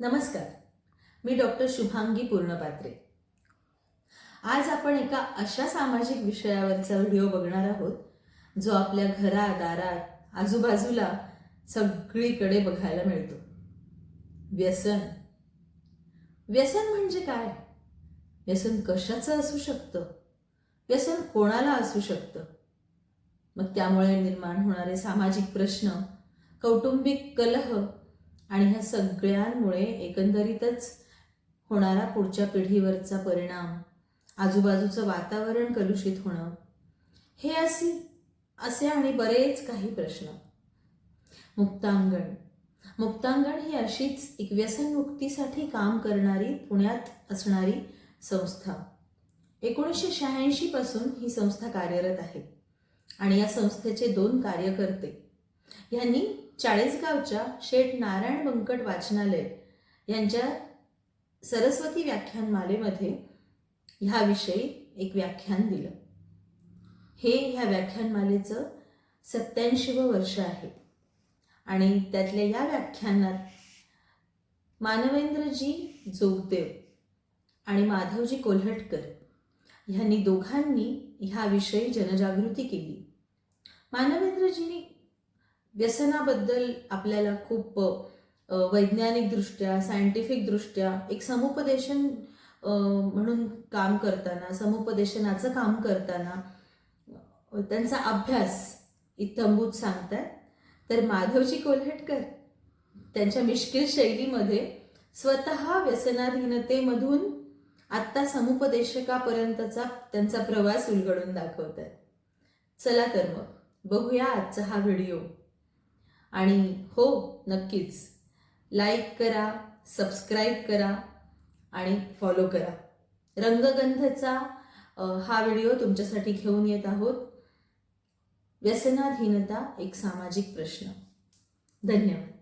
नमस्कार. मी डॉक्टर शुभांगी पूर्णपात्रे. आज आपण एका अशा सामाजिक विषयावरचा व्हिडिओ बघणार आहोत जो आपल्या घरात दारात आजूबाजूला सगळीकडे बघायला मिळतो. व्यसन. व्यसन म्हणजे काय? व्यसन कशाचं असू शकतं? व्यसन कोणाला असू शकतं? मग त्यामुळे निर्माण होणारे सामाजिक प्रश्न कौटुंबिक कलह आणि ह्या सगळ्यांमुळे एकंदरीतच होणारा पुढच्या पिढीवरचा परिणाम आजूबाजूचं वातावरण कलुषित होणं हे असे असे आणि बरेच काही प्रश्न. मुक्तांगण. मुक्तांगण ही अशीच एक व्यसनमुक्तीसाठी काम करणारी पुण्यात असणारी संस्था. एकोणीसशे शहाऐंशीपासून ही संस्था कार्यरत आहे. आणि या संस्थेचे दोन कार्यकर्ते. यांनी चाळीसगावच्या शेठ नारायण बंकट वाचनालय यांच्या सरस्वती व्याख्यानमालेमध्ये ह्याविषयी एक व्याख्यान दिलं. हे ह्या व्याख्यानमालेचं सत्याऐंशीवं वर्ष आहे. आणि त्यातल्या या व्याख्यानात मानवेंद्रजी जोगदेव आणि माधवजी कोल्हटकर ह्यांनी दोघांनी ह्याविषयी जनजागृती केली. मानवेंद्रजींनी व्यसनाबद्दल आपल्याला खूप वैज्ञानिकदृष्ट्या सायंटिफिकदृष्ट्या एक समुपदेशन म्हणून काम करताना समुपदेशनाचं काम करताना त्यांचा अभ्यास इत्थंभूत सांगतात तर माधवजी कोल्हटकर त्यांच्या मिश्किल शैलीमध्ये स्वतः व्यसनाधीनतेमधून आत्ता समुपदेशकापर्यंतचा त्यांचा प्रवास उलगडून दाखवतात चला तर मग बघूया आजचा हा व्हिडिओ. आणि हो नक्कीच. लाईक करा सबस्क्राईब करा आणि फॉलो करा. रंगगंधचा हा व्हिडिओ तुमच्यासाठी घेऊन येत आहोत. व्यसनाधीनता एक सामाजिक प्रश्न. धन्यवाद.